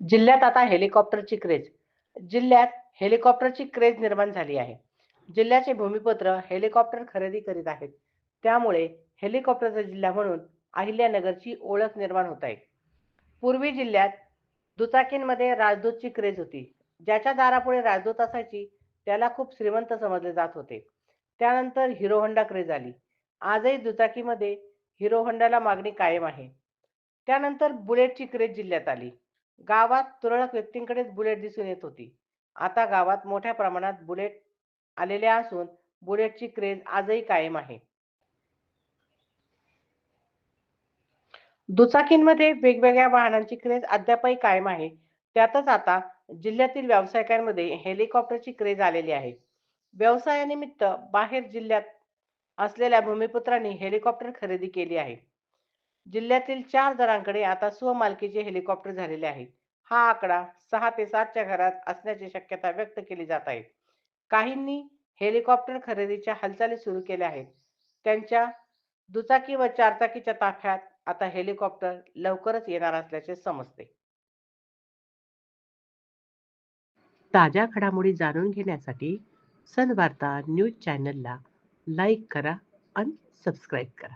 जिल्ह्यात आता हेलिकॉप्टरची क्रेज जिल्ह्यात हेलिकॉप्टरची क्रेज निर्माण झाली आहे. जिल्ह्याचे भूमिपुत्र हेलिकॉप्टर खरेदी करीत आहेत. त्यामुळे हेलिकॉप्टरचा जिल्हा म्हणून अहिल्यानगरची ओळख निर्माण होत आहे. पूर्वी जिल्ह्यात दुचाकींमध्ये राजदूतची क्रेज होती. ज्याच्या दारापुढे राजदूत असायची त्याला खूप श्रीमंत समजले जात होते. त्यानंतर हिरो होंडा क्रेज आली. आजही दुचाकीमध्ये हिरो होंडाला मागणी कायम आहे. त्यानंतर बुलेटची क्रेज जिल्ह्यात आली. गावात तुरळक व्यक्तींकडेच बुलेट दिसून येत होती. आता गावात मोठ्या प्रमाणात बुलेट आलेल्या असून बुलेटची क्रेज आजही कायम आहे. दुचाकींमध्ये वेगवेगळ्या वाहनांची क्रेज अद्यापही कायम आहे. त्यातच आता जिल्ह्यातील व्यावसायिकांमध्ये हेलिकॉप्टरची क्रेज आलेली आहे. व्यवसायानिमित्त बाहेर जिल्ह्यात असलेल्या भूमिपुत्रांनी हेलिकॉप्टर खरेदी केली आहे. जिल्ह्यातील चार जणांकडे आता स्वमालकीचे हेलिकॉप्टर झालेले आहे हा आकडा सहा ते सातच्या घरात असण्याची शक्यता व्यक्त केली जात आहे. काहींनी हेलिकॉप्टर खरेदीच्या हालचाली सुरू केल्या आहेत. त्यांच्या दुचाकी व चारचाकीच्या ताफ्यात आता हेलिकॉप्टर लवकरच येणार असल्याचे समजते. ताज्या घडामोडी जाणून घेण्यासाठी सनवार्ता न्यूज चॅनलला लाईक करा आणि सबस्क्राईब करा.